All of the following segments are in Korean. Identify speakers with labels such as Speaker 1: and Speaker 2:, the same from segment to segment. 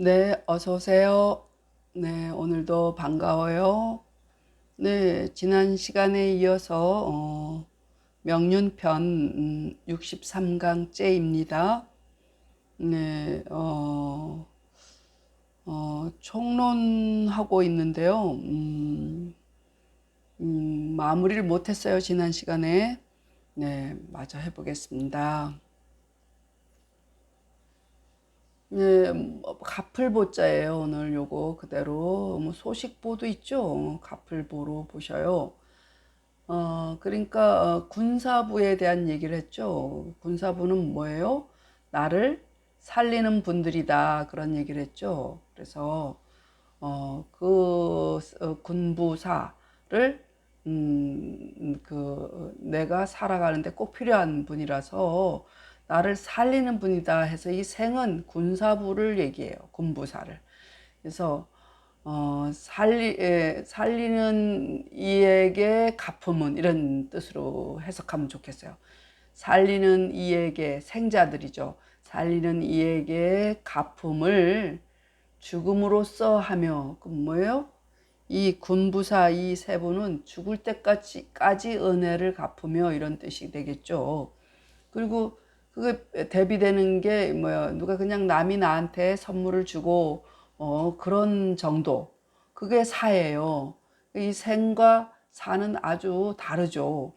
Speaker 1: 네, 어서 오세요. 네, 오늘도 반가워요. 네, 지난 시간에 이어서 어, 명륜편 음, 63강째입니다. 네, 어, 어, 총론하고 있는데요. 음, 음, 마무리를 못했어요, 지난 시간에. 네, 마저 해보겠습니다. 네, 뭐, 가플보자예요. 오늘 요거 그대로 뭐 소식보도 있죠. 가플보로 보셔요. 어, 그러니까 어, 군사부에 대한 얘기를 했죠. 군사부는 뭐예요? 나를 살리는 분들이다 그런 얘기를 했죠. 그래서 어, 그 어, 군부사를 음, 그 내가 살아가는데 꼭 필요한 분이라서 나를 살리는 분이다 해서 이 생은 군사부를 얘기해요. 군부사를. 그래서 어, 살리, 에, 살리는 이에게 갚음은 이런 뜻으로 해석하면 좋겠어요. 살리는 이에게 생자들이죠. 살리는 이에게 갚음을 죽음으로써 하며 그 뭐예요? 이 군부사 이 세 분은 죽을 때까지 은혜를 갚으며 이런 뜻이 되겠죠. 그리고 그게 대비되는 게 뭐야 누가 그냥 남이 나한테 선물을 주고 어 그런 정도 그게 사예요. 이 생과 사는 아주 다르죠.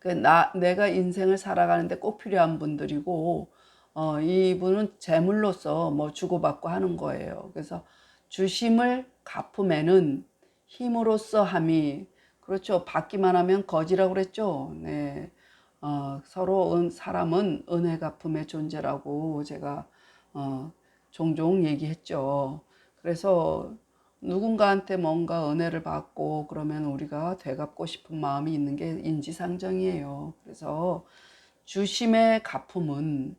Speaker 1: 그나 내가 인생을 살아가는데 꼭 필요한 분들이고 어 이분은 재물로서 뭐 주고받고 하는 거예요. 그래서 주심을 갚음에는 힘으로써 함이 그렇죠. 받기만 하면 거지라고 그랬죠. 네. 어, 서로 은, 사람은 은혜 갚음의 존재라고 제가 어, 종종 얘기했죠. 그래서 누군가한테 뭔가 은혜를 받고 그러면 우리가 되갚고 싶은 마음이 있는 게 인지상정이에요. 그래서 주심의 갚음은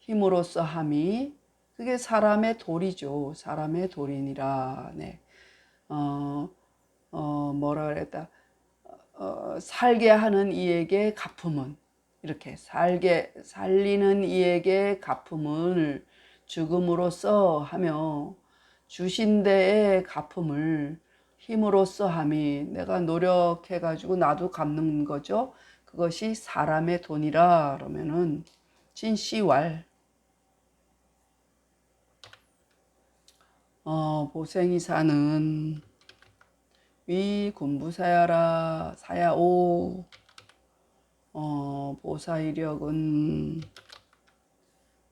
Speaker 1: 힘으로써 함이 그게 사람의 도리죠. 사람의 도리니라. 네. 어, 어, 뭐라 그랬다. 어, 살게 하는 이에게 갚음은 이렇게 살게 살리는 이에게 갚음을 죽음으로써 하며 주신 데에 갚음을 힘으로써 함이 내가 노력해 가지고 나도 갚는 거죠. 그것이 사람의 돈이라 그러면은 진씨왈 어, 보생이 사는 위 군부사야라 사야오 어, 보사 이력은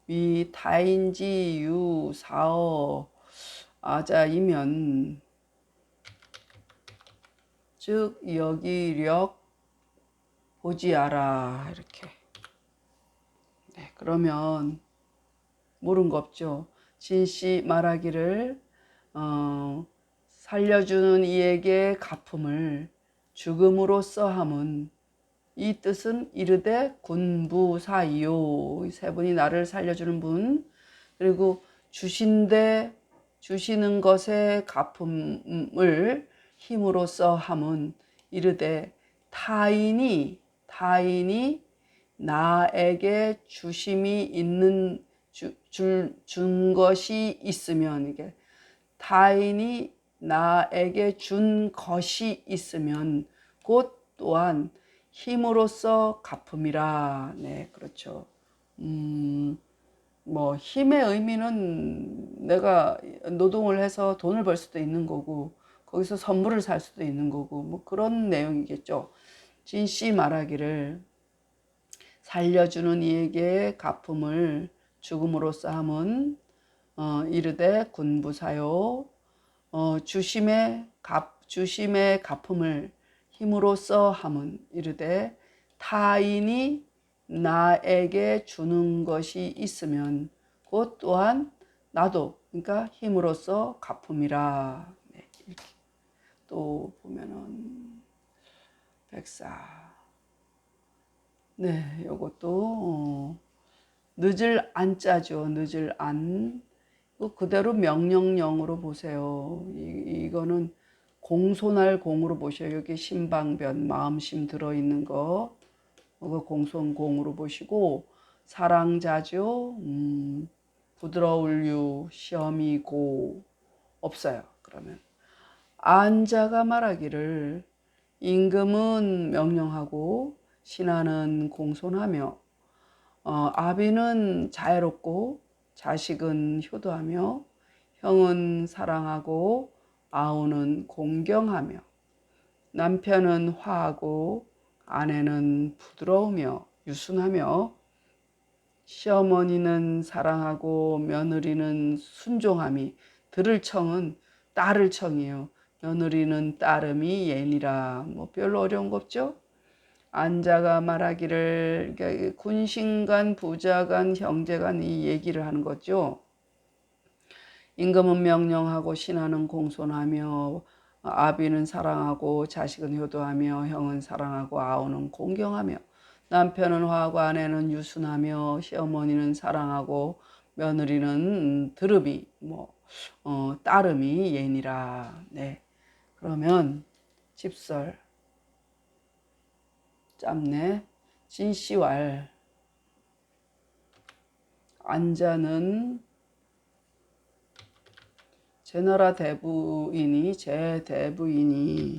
Speaker 1: 위 타인지 유 사어 아자이면 즉 여기력 보지아라 이렇게. 네, 그러면 모른 거 없죠. 진씨 말하기를 어, 살려주는 이에게 갚음을 죽음으로써 함은 이 뜻은 이르되 군부사이요. 세 분이 나를 살려주는 분. 그리고 주신데 주시는 것에 갚음을 힘으로써 함은 이르되 타인이 타인이 나에게 주심이 있는 주, 줄, 준 것이 있으면 이게 타인이 나에게 준 것이 있으면 곧 또한 힘으로써 갚음이라. 네, 그렇죠. 음, 뭐 힘의 의미는 내가 노동을 해서 돈을 벌 수도 있는 거고 거기서 선물을 살 수도 있는 거고 뭐 그런 내용이겠죠. 진씨 말하기를 살려주는 이에게 갚음을 죽음으로써 함은 어, 이르되 군부사요 어, 주심의 갚 주심의 갚음을 힘으로써 함은 이르되 타인이 나에게 주는 것이 있으면 곧 또한 나도 그러니까 힘으로써 갚음이라. 네, 이렇게 또 보면은 백사. 네 요것도 어, 늦을 안자죠. 늦을 안. 그대로 명령령으로 보세요. 이, 이거는 공손할 공으로 보셔요. 여기 신방변 마음심 들어있는 거 이거 공손 공으로 보시고 사랑자죠. 음, 부드러울 유 시험이 고 없어요. 그러면 안자가 말하기를 임금은 명령하고 신하는 공손하며 어, 아비는 자애롭고 자식은 효도하며 형은 사랑하고 아우는 공경하며 남편은 화하고 아내는 부드러우며 유순하며 시어머니는 사랑하고 며느리는 순종함이 들을 청은 딸을 청이에요. 며느리는 따름이 예니라. 뭐 별로 어려운 거 없죠? 안자가 말하기를 군신간 부자간 형제간 이 얘기를 하는 거죠. 임금은 명령하고 신하는 공손하며 아비는 사랑하고 자식은 효도하며 형은 사랑하고 아우는 공경하며 남편은 화하고 아내는 유순하며 시어머니는 사랑하고 며느리는 드름이 뭐 어, 따름이 예니라. 네. 그러면 집설 짬내 진시왈 안자는 제 나라 대부인이 제 대부인이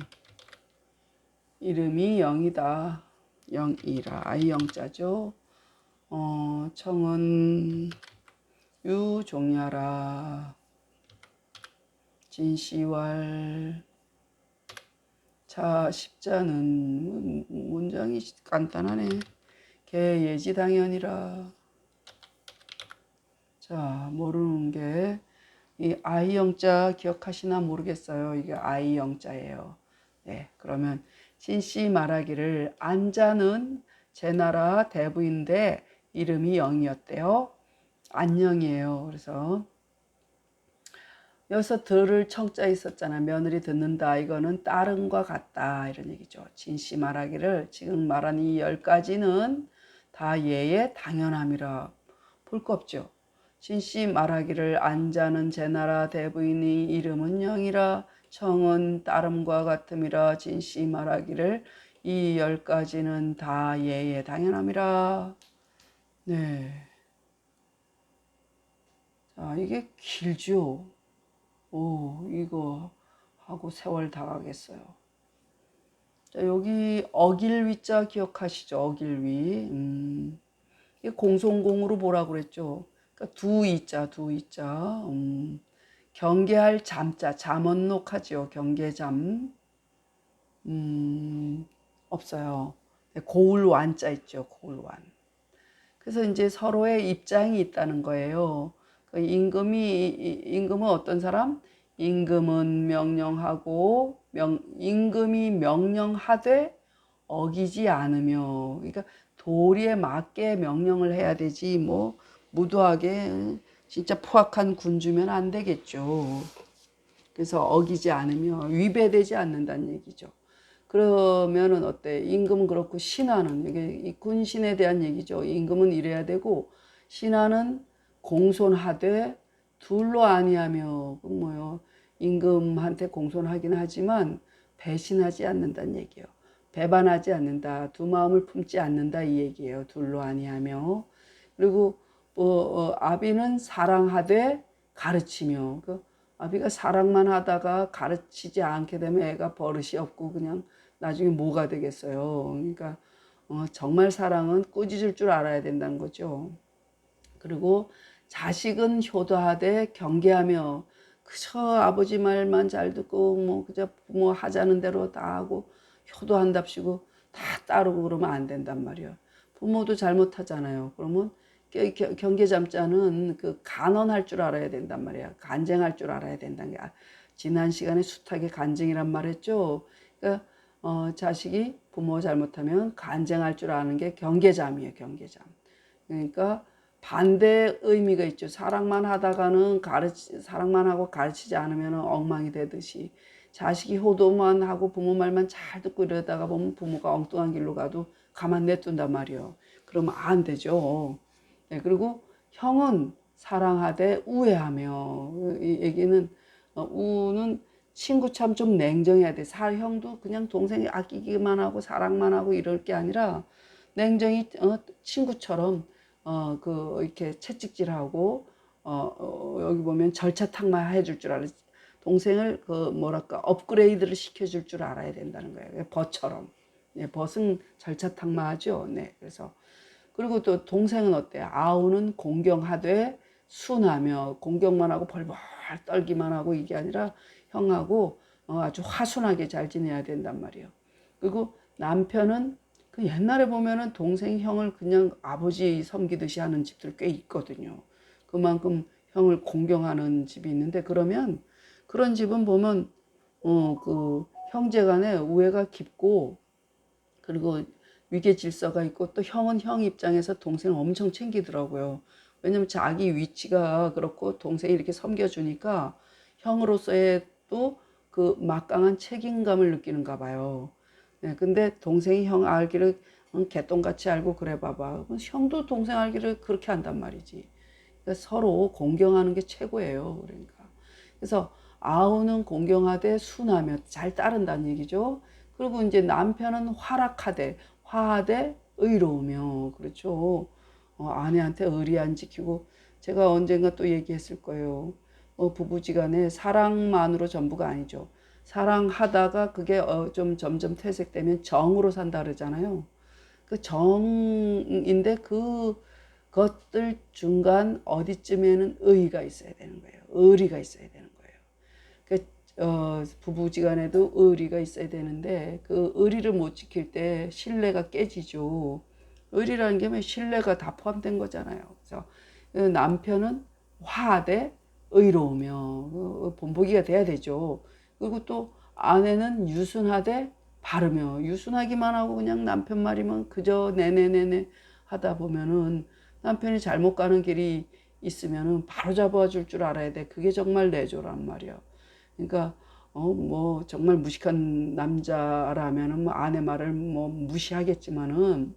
Speaker 1: 이름이 영이다. 영이라 아이 영자죠. 어, 청은 유종야라 진시왈 자 십자는 문- 문장이 간단하네. 개 예지 당연이라. 자 모르는 게 이 아이 영자 기억하시나 모르겠어요. 이게 아이 영자예요. 네 그러면 진씨 말하기를 안자는 제 나라 대부인데 이름이 영이었대요. 안영이에요. 그래서 여기서 들을 청자 있었잖아. 며느리 듣는다. 이거는 따름과 같다. 이런 얘기죠. 진씨 말하기를 지금 말한 이 열 가지는 다 예의 당연함이라 볼 거 없죠. 진씨 말하기를 안자는 제 나라 대부인이 이름은 영이라 청은 따름과 같음이라 진씨 말하기를 이 열 가지는 다 예의 당연함이라. 네. 자, 이게 길죠. 오, 이거 하고 세월 다 가겠어요. 자, 여기 어길 위자 기억하시죠? 어길 위. 음, 이게 공손공으로 뭐라 그랬죠? 그러니까 두 이자, 두 이자. 음, 경계할 잠자, 잠언록 하지요. 경계잠. 음, 없어요. 고울 완자 있죠. 고울 완. 그래서 이제 서로의 입장이 있다는 거예요. 그 임금이 임금은 어떤 사람? 임금은 명령하고 명 임금이 명령하되 어기지 않으며 그러니까 도리에 맞게 명령을 해야 되지 뭐 무도하게 진짜 포악한 군주면 안 되겠죠. 그래서 어기지 않으며 위배되지 않는다는 얘기죠. 그러면은 어때? 임금은 그렇고 신하는 이게 이 군신에 대한 얘기죠. 임금은 이래야 되고 신하는 공손하되 둘로 아니하며 그 뭐요 임금한테 공손하긴 하지만 배신하지 않는다는 얘기예요. 배반하지 않는다. 두 마음을 품지 않는다 이 얘기예요. 둘로 아니하며 그리고 뭐 어, 아비는 사랑하되 가르치며 그 아비가 사랑만 하다가 가르치지 않게 되면 애가 버릇이 없고 그냥 나중에 뭐가 되겠어요. 그러니까 어, 정말 사랑은 꾸짖을 줄 알아야 된다는 거죠. 그리고 자식은 효도하되 경계하며 그저 아버지 말만 잘 듣고 뭐 그저 부모 하자는 대로 다 하고 효도한답시고 다 따르고 그러면 안 된단 말이야. 부모도 잘못하잖아요. 그러면 경계잠자는 그 간언할 줄 알아야 된단 말이야. 간쟁할 줄 알아야 된다는 게 아, 지난 시간에 숱하게 간쟁이란 말 했죠. 그러니까 어, 자식이 부모 잘못하면 간쟁할 줄 아는 게 경계잠이에요. 경계잠. 그러니까 반대 의미가 있죠. 사랑만 하다가는 가르치 사랑만 하고 가르치지 않으면 엉망이 되듯이 자식이 효도만 하고 부모 말만 잘 듣고 이러다가 보면 부모가 엉뚱한 길로 가도 가만 냅둔단 말이에요. 그러면 안 되죠. 네, 그리고 형은 사랑하되 우애하며 이 얘기는 어, 우는 친구 참 좀 냉정해야 돼. 살 형도 그냥 동생이 아끼기만 하고 사랑만 하고 이럴 게 아니라 냉정히 어, 친구처럼 어, 그 이렇게 채찍질하고 어, 어, 여기 보면 절차탕마 해줄 줄 알아. 동생을 그 뭐랄까 업그레이드를 시켜줄 줄 알아야 된다는 거예요. 벗처럼. 네, 벗은 절차 탕마하죠. 네, 그래서 그리고 또 동생은 어때요? 아우는 공경하되 순하며 공경만 하고 벌벌 떨기만 하고 이게 아니라 형하고 어, 아주 화순하게 잘 지내야 된단 말이에요. 그리고 남편은 그 옛날에 보면은 동생 형을 그냥 아버지 섬기듯이 하는 집들 꽤 있거든요. 그만큼 형을 공경하는 집이 있는데 그러면 그런 집은 보면 어 그 형제 간에 우애가 깊고 그리고 위계 질서가 있고 또 형은 형 입장에서 동생을 엄청 챙기더라고요. 왜냐면 자기 위치가 그렇고 동생이 이렇게 섬겨주니까 형으로서의 또 그 막강한 책임감을 느끼는가 봐요. 네, 근데 동생이 형 알기를 응, 개똥같이 알고 그래 봐봐. 형도 동생 알기를 그렇게 한단 말이지. 그러니까 서로 공경하는 게 최고예요. 그러니까. 그래서 아우는 공경하되 순하며 잘 따른다는 얘기죠. 그리고 이제 남편은 활악하되 화하되 의로우며 그렇죠. 어, 아내한테 의리 안 지키고 제가 언젠가 또 얘기했을 거예요. 어, 부부지간에 사랑만으로 전부가 아니죠. 사랑하다가 그게 어, 좀 점점 퇴색되면 정으로 산다 그러잖아요. 그 정인데 그 것들 중간 어디쯤에는 의가 있어야 되는 거예요. 의리가 있어야 거예요. 그 어, 부부지간에도 의리가 있어야 되는데 그 의리를 못 지킬 때 신뢰가 깨지죠. 의리라는 게뭐 신뢰가 다 포함된 거잖아요. 그래서 그 남편은 화하되 의로우며 그 본보기가 돼야 되죠. 그리고 또 아내는 유순하되 바르며 유순하기만 하고 그냥 남편 말이면 그저 네네네네 하다 보면은 남편이 잘못 가는 길이 있으면은 바로 잡아줄 줄 알아야 돼. 그게 정말 내조란 말이야. 그러니까 어 뭐 정말 무식한 남자라면은 뭐 아내 말을 뭐 무시하겠지만은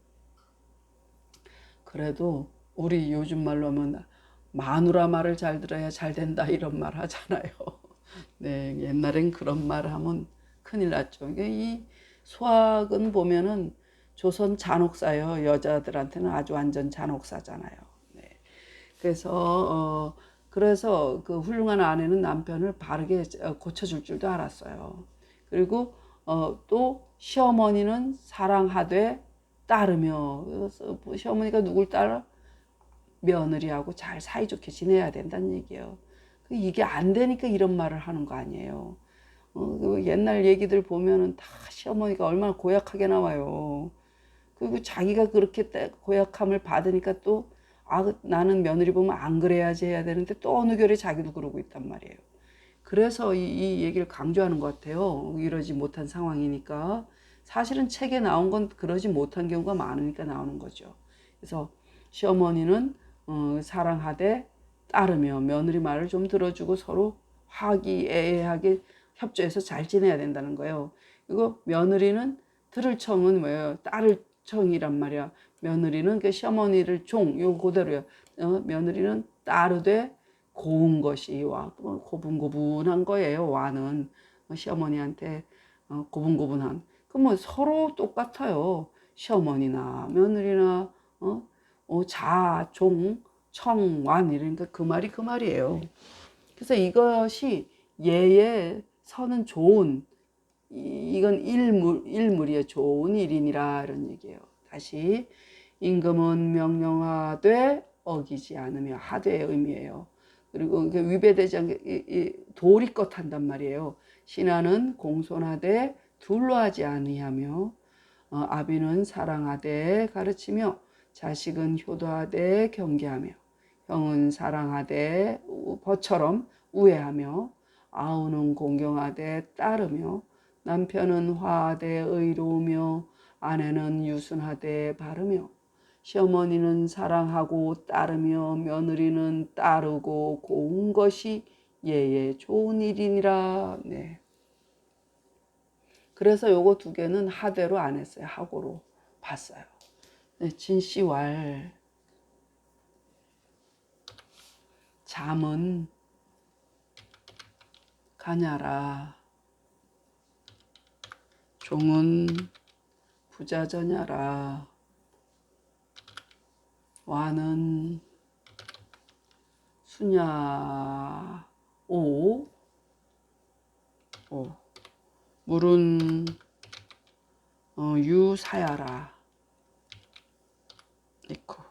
Speaker 1: 그래도 우리 요즘 말로 하면 마누라 말을 잘 들어야 잘 된다 이런 말 하잖아요. 네, 옛날엔 그런 말 하면 큰일 났죠. 이게 이 수학은 보면은 조선 잔혹사요. 여자들한테는 아주 완전 잔혹사잖아요. 네. 그래서 어 그래서 그 훌륭한 아내는 남편을 바르게 고쳐줄 줄도 알았어요. 그리고 어 또 시어머니는 사랑하되 따르며 그래서 시어머니가 누굴 따라 며느리하고 잘 사이좋게 지내야 된다는 얘기예요. 그 이게 안 되니까 이런 말을 하는 거 아니에요. 어, 그 옛날 얘기들 보면은 다 시어머니가 얼마나 고약하게 나와요. 그리고 자기가 그렇게 고약함을 받으니까 또 아, 나는 며느리 보면 안 그래야지 해야 되는데 또 어느 결에 자기도 그러고 있단 말이에요. 그래서 이, 이 얘기를 강조하는 것 같아요. 이러지 못한 상황이니까. 사실은 책에 나온 건 그러지 못한 경우가 많으니까 나오는 거죠. 그래서 시어머니는 어, 사랑하되 따르며 며느리 말을 좀 들어주고 서로 화기애애하게 협조해서 잘 지내야 된다는 거예요. 그리고 며느리는 들을 청은 뭐예요? 딸을 청이란 말이야. 며느리는 그 시어머니를 종, 요 그대로요. 어, 며느리는 따르되 고운 것이 와, 고분고분한 거예요. 와는 시어머니한테 어, 고분고분한. 그럼 뭐 서로 똑같아요. 시어머니나 며느리나 어, 어 자, 종, 청, 완 이러니까 그 말이 그 말이에요. 그래서 이것이 예의 선은 좋은 이건 일물 일물이에요. 좋은 일이니라 이런 얘기예요. 다시 임금은 명령하되 어기지 않으며 하되의 의미예요. 그리고 위배되지 않게 도리껏 한단 말이에요. 신하는 공손하되 둘러하지 아니하며 어, 아비는 사랑하되 가르치며 자식은 효도하되 경계하며 형은 사랑하되 벗처럼 우애하며 아우는 공경하되 따르며 남편은 화하되 의로우며 아내는 유순하되 바르며 시어머니는 사랑하고 따르며 며느리는 따르고 고운 것이 예의 좋은 일이니라. 네. 그래서 요거 두 개는 하대로 안 했어요. 하고로 봤어요. 네, 진씨왈 잠은 가냐라 종은 부자저냐라. 와는 수냐 오, 오. 물은 어, 유사야라. 있고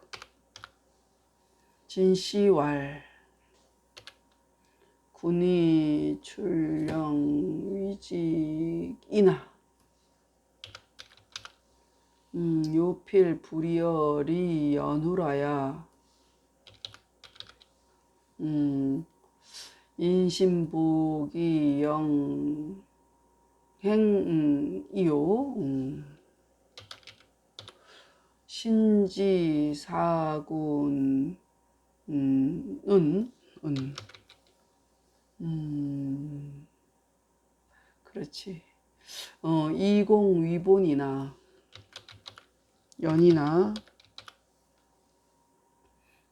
Speaker 1: 진시왈. 군이 출령 위직이나 음, 요필 불이열이 연후라야 음, 인신복이 영 행이요 음, 신지사군 음, 은, 은. 음, 그렇지. 어, 이공위본이나 연이나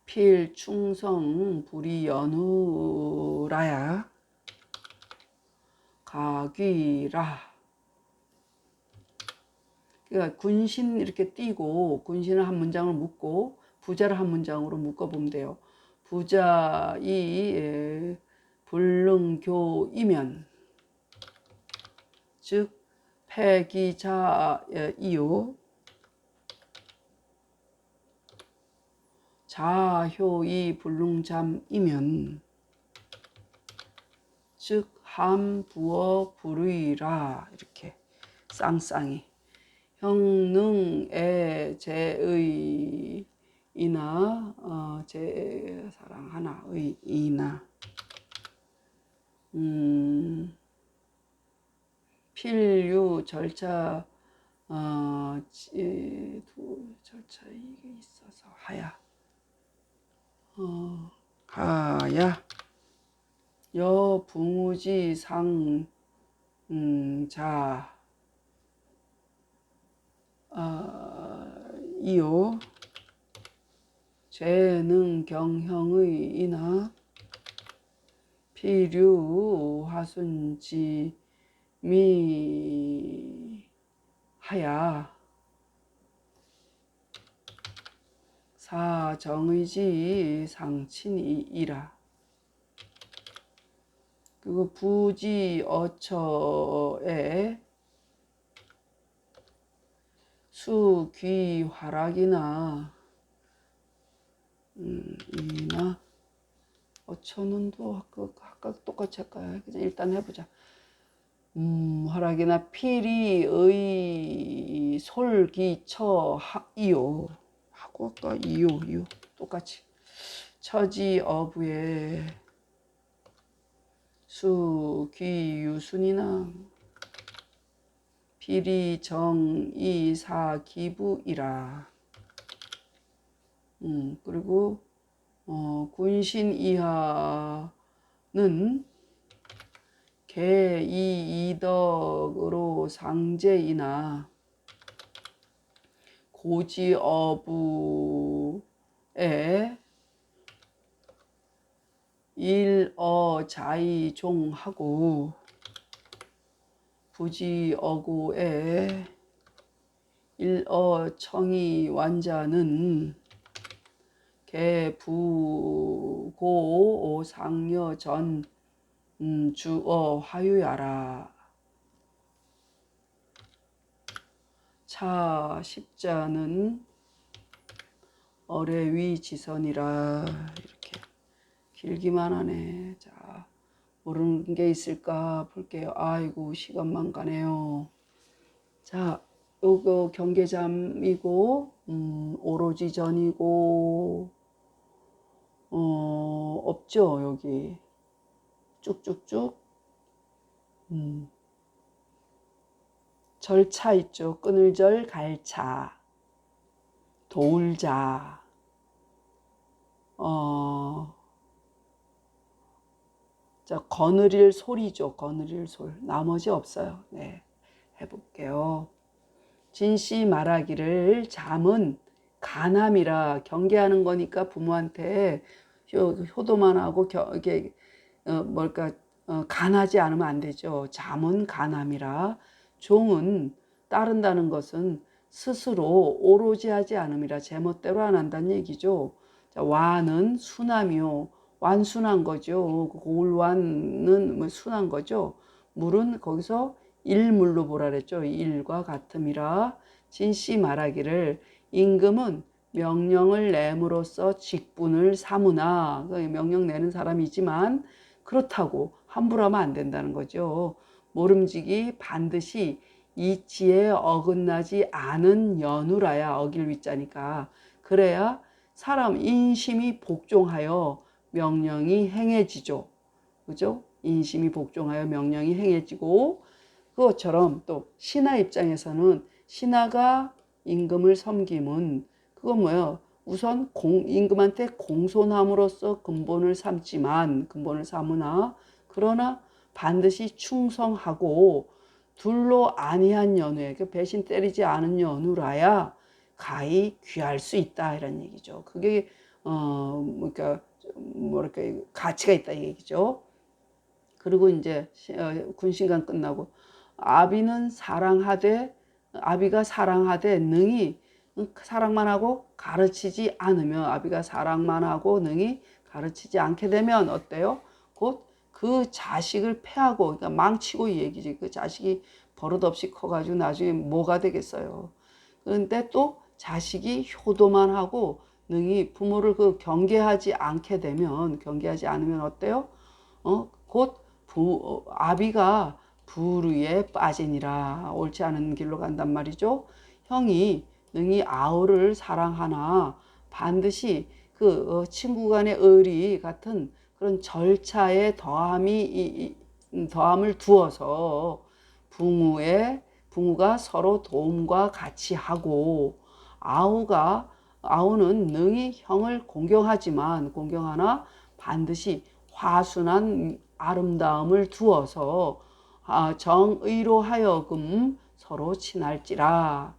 Speaker 1: 필 충성 불이 연우라야 가귀라 그러니까 군신 이렇게 띄고 군신을 한 문장을 묶고 부자를 한 문장으로 묶어보면 돼요. 부자이 예, 불능교이면 즉 폐기자이요 자효이 불능잠이면 즉 함부어 불의라. 이렇게 쌍쌍이. 형능의 제의 이나 어, 제 사랑 하나 의 이나. 음, 필유 절차 어, 지, 두 절차 이게 있어서 하야 어, 하야 여 붕우지 상 음, 자. 어, 이요. 재능 경형의 이나 필유 화순지 미 하야 사정의지 상친이이라 그리고 부지 어처에 수귀 화락이나 음, 이나 어처는 또 아까, 아까 똑같이 할까요? 그냥 일단 해보자. 음, 화락이나 필이 의 솔기처 하, 이요 아까 이요 이요 똑같이. 처지 어부의 수 귀 유순이나 필이 정이 사 기부이라. 음, 그리고 어, 군신 이하는 개 이 이덕으로 상제이나 고지어부에 일어 자이 종하고 부지어구에 일어 청이 완자는 개부고 상여 전 음, 주어 화유야라 차 십자는 어뢰 위 지선이라 이렇게 길기만 하네 자 모르는 게 있을까 볼게요 아이고 시간만 가네요 자 요거 경계잠이고 음, 오로지 전이고 어, 없죠, 여기. 쭉쭉쭉. 음. 절차 있죠. 끊을절, 갈차. 도울자. 어, 자, 거느릴 소리죠. 거느릴 솔. 나머지 없어요. 네. 해 볼게요. 진씨 말하기를 잠은 간함이라 경계하는 거니까 부모한테 효, 효도만 하고 겨, 이게 어, 뭘까 어, 간하지 않으면 안 되죠. 잠은 간함이라 종은 따른다는 것은 스스로 오로지 하지 않음이라 제멋대로 안 한다는 얘기죠. 자, 와는 수남이요 완순한 거죠. 고울완은 뭐 순한 거죠. 물은 거기서 일물로 보라 그랬죠. 일과 같음이라 진씨 말하기를 임금은 명령을 내므로써 직분을 삼으나 그 명령 내는 사람이지만 그렇다고 함부로 하면 안 된다는 거죠. 모름지기 반드시 이치에 어긋나지 않은 연우라야 어길 위자니까 그래야 사람 인심이 복종하여 명령이 행해지죠. 그죠? 인심이 복종하여 명령이 행해지고 그것처럼 또 신하 입장에서는 신하가 임금을 섬김은 그건 뭐예요? 우선 공, 임금한테 공손함으로써 근본을 삼지만 근본을 삼으나 그러나 반드시 충성하고 둘로 아니한 연후에 그 배신 때리지 않은 연후라야 가히 귀할 수 있다 이런 얘기죠. 그게 어 그러니까 뭐랄까 가치가 있다 이 얘기죠. 그리고 이제 어, 군신관 끝나고 아비는 사랑하되 아비가 사랑하되 능히 사랑만 하고 가르치지 않으면 아비가 사랑만 하고 능히 가르치지 않게 되면 어때요? 곧 그 자식을 패하고 그러니까 망치고 이 얘기지. 그 자식이 버릇없이 커가지고 나중에 뭐가 되겠어요. 그런데 또 자식이 효도만 하고 능히 부모를 그 경계하지 않게 되면 경계하지 않으면 어때요? 어, 곧 부, 어, 아비가 부르에 빠지니라 옳지 않은 길로 간단 말이죠. 형이 능히 아우를 사랑하나 반드시 그 어, 친구 간의 의리 같은 그런 절차에 더함이 음, 더함을 두어서 부모의 부모가 서로 도움과 같이 하고 아우가 아우는 능히 형을 공경하지만 공경하나 반드시 화순한 아름다움을 두어서 아, 정의로 하여금 서로 친할지라.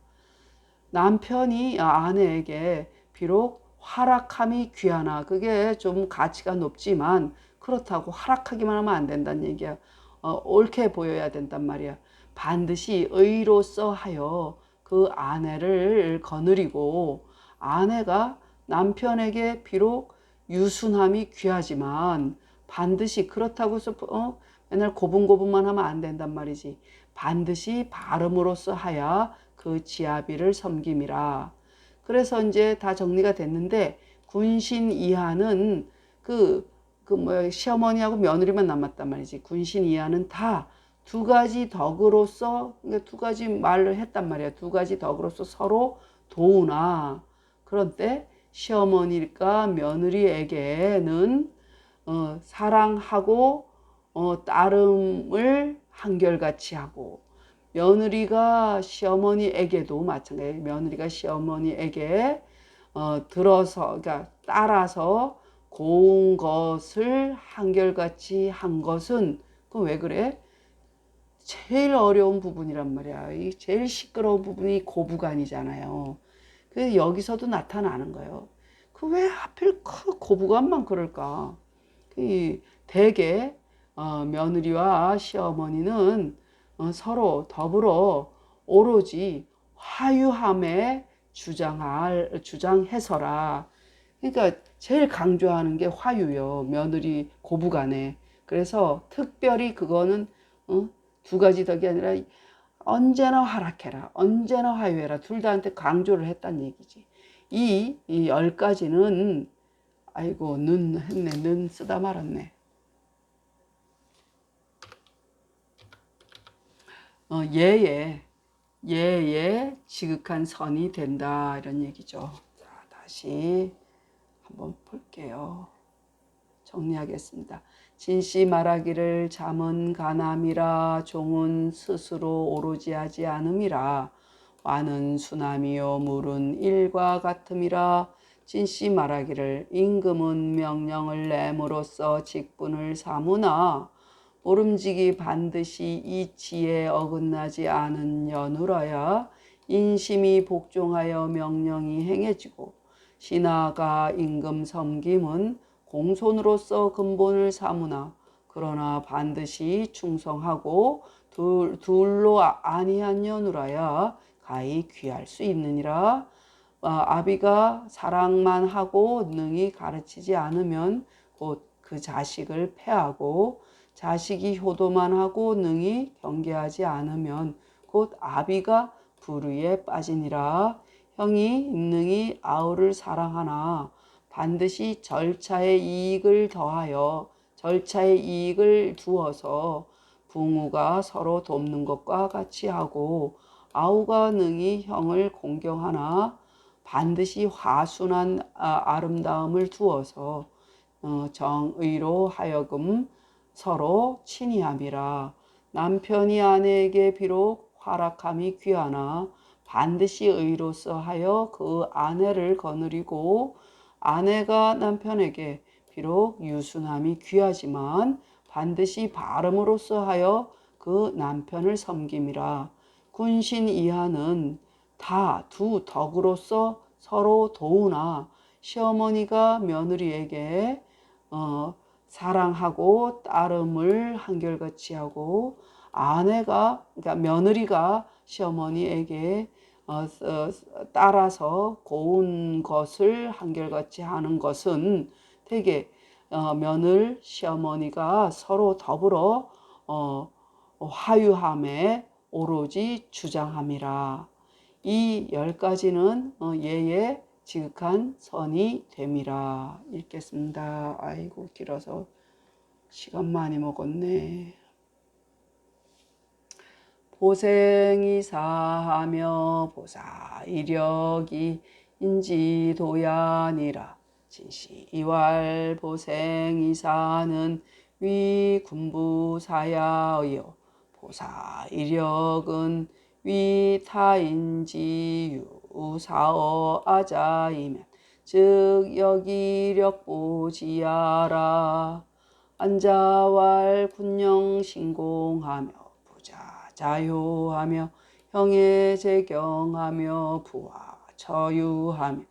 Speaker 1: 남편이 아내에게 비록 활악함이 귀하나 그게 좀 가치가 높지만 그렇다고 활악하기만 하면 안 된다는 얘기야. 어, 옳게 보여야 된단 말이야. 반드시 의로서 하여 그 아내를 거느리고 아내가 남편에게 비록 유순함이 귀하지만 반드시 그렇다고 해서 어, 맨날 고분고분만 하면 안 된단 말이지. 반드시 발음으로써 하야 그 지아비를 섬김이라. 그래서 이제 다 정리가 됐는데 군신 이하는 그, 그 뭐야, 시어머니하고 며느리만 남았단 말이지. 군신 이하는 다 두 가지 덕으로서, 그러니까 두 가지 말을 했단 말이야. 두 가지 덕으로서 서로 도우나. 그런데 시어머니가 며느리에게는 어, 사랑하고 어, 따름을 한결같이 하고 며느리가 시어머니에게도 마찬가지. 며느리가 시어머니에게 어, 들어서, 그러니까 따라서 고운 것을 한결같이 한 것은 그왜 그래? 제일 어려운 부분이란 말이야. 이 제일 시끄러운 부분이 고부간이잖아요. 그 여기서도 나타나는 거예요. 그 왜 하필 그 고부간만 그럴까? 그 대개 어, 며느리와 시어머니는 어, 서로 더불어 오로지 화유함에 주장할 주장해서라. 그러니까 제일 강조하는 게 화유요. 며느리 고부간에. 그래서 특별히 그거는 어? 두 가지 덕이 아니라 언제나 활락해라. 언제나 화유해라. 둘 다한테 강조를 했단 얘기지. 이, 이 열 가지는 아이고 는 했네. 는 쓰다 말았네. 예의, 예의 지극한 선이 된다 이런 얘기죠. 자, 다시 한번 볼게요. 정리하겠습니다. 진씨 말하기를 잠은 가남이라 종은 스스로 오로지 하지 않음이라 와는 수남이요 물은 일과 같음이라 진씨 말하기를 임금은 명령을 내므로써 직분을 삼으나 오름지기 반드시 이치에 어긋나지 않은 연후라야 인심이 복종하여 명령이 행해지고 신하가 임금 섬김은 공손으로서 근본을 삼으나 그러나 반드시 충성하고 둘, 둘로 아니한 연후라야 가히 귀할 수 있느니라. 아, 아비가 사랑만 하고 능히 가르치지 않으면 곧 그 자식을 패하고 자식이 효도만 하고 능히 경계하지 않으면 곧 아비가 불의에 빠지니라. 형이 능히 아우를 사랑하나 반드시 절차의 이익을 더하여 절차의 이익을 두어서 부모가 서로 돕는 것과 같이 하고 아우가 능히 형을 공경하나 반드시 화순한 아, 아름다움을 두어서 어, 정의로 하여금 서로 친히함이라 남편이 아내에게 비록 활악함이 귀하나 반드시 의로서 하여 그 아내를 거느리고 아내가 남편에게 비록 유순함이 귀하지만 반드시 바름으로써 하여 그 남편을 섬김이라. 군신 이하는 다 두 덕으로서 서로 도우나 시어머니가 며느리에게 어, 사랑하고 따름을 한결같이 하고 아내가 그러니까 며느리가 시어머니에게 어, 어, 따라서 고운 것을 한결같이 하는 것은 되게 어, 며느 시어머니가 서로 더불어 어, 화유함에 오로지 주장함이라. 이 열 가지는 어, 예의 지극한 선이 됨이라. 읽겠습니다. 아이고 길어서 시간 많이 먹었네. 보생이 사하며 보사 이력이 인지도야니라 진시 이왈 보생이 사는 위 군부사야여 보사 이력은 위 타인지 유 사어 아자이면 즉 여기력 보지야라. 안자왈 군영 신공하며 부자 자유하며 형에 제경하며 부하 처유하며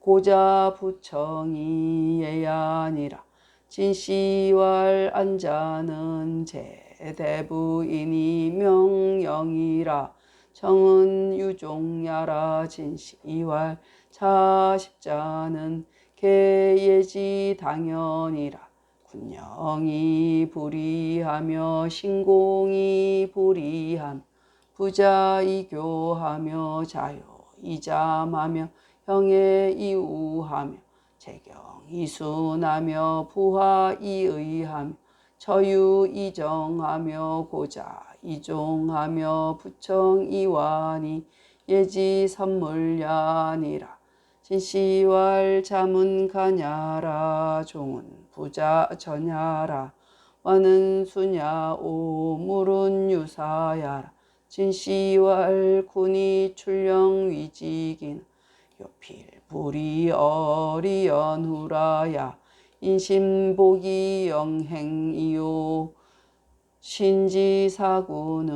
Speaker 1: 고자 부청이 예야니라. 진시왈 안자는 제대부인이 명령이라 정은 유종 야라 진시왈 차십자는 개예지 당연이라. 군영이 불의하며 신공이 불의함. 부자 이교하며 자요 이잠하며 형에 이우하며 재경 이순하며 부하 이의하며 처유 이정하며 고자 이종하며 부청 이완이 예지 선물야니라. 진시왈 잠은 가냐라. 종은 부자 전야라. 와는 수냐 오물은 유사야라. 진시왈 군이 출령 위직인 요필 불이 어리연 후라야. 인심복이 영행이요 신지사구는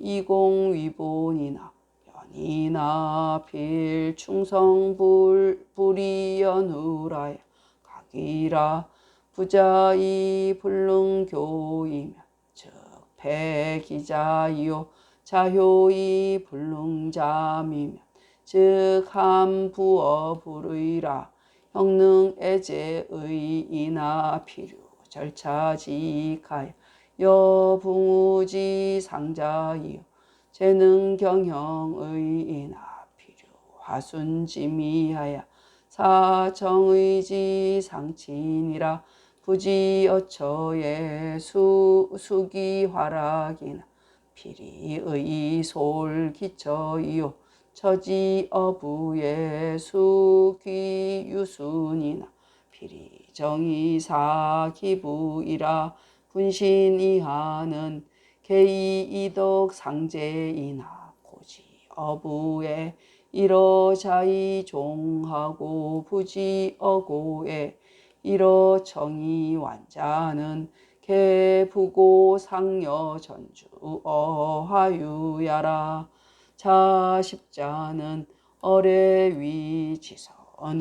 Speaker 1: 이공위본이나 연이나 필 충성불 불이연후라야 각이라 부자이 불능교이며 즉 배기자이요. 자효이 불능잠이며 즉 함부어 불의라 형능 애제의이나 필요 절차지가여 여붕우지 상자이요. 재능 경형의이나 필요 화순지미하여 사정의지 상친이라 부지 어처의 수 수기 화락이나 필이의 솔기처이요. 처지 어부의 수귀 유순이나 필이 정의사 기부이라 분신이 하는 개이 이덕 상제이나 고지 어부의 이러자이 종하고 부지 어고에 이러 정이 완자는 개부고 상여 전주 어화유야라. 자십자는 어뢰 위지선이라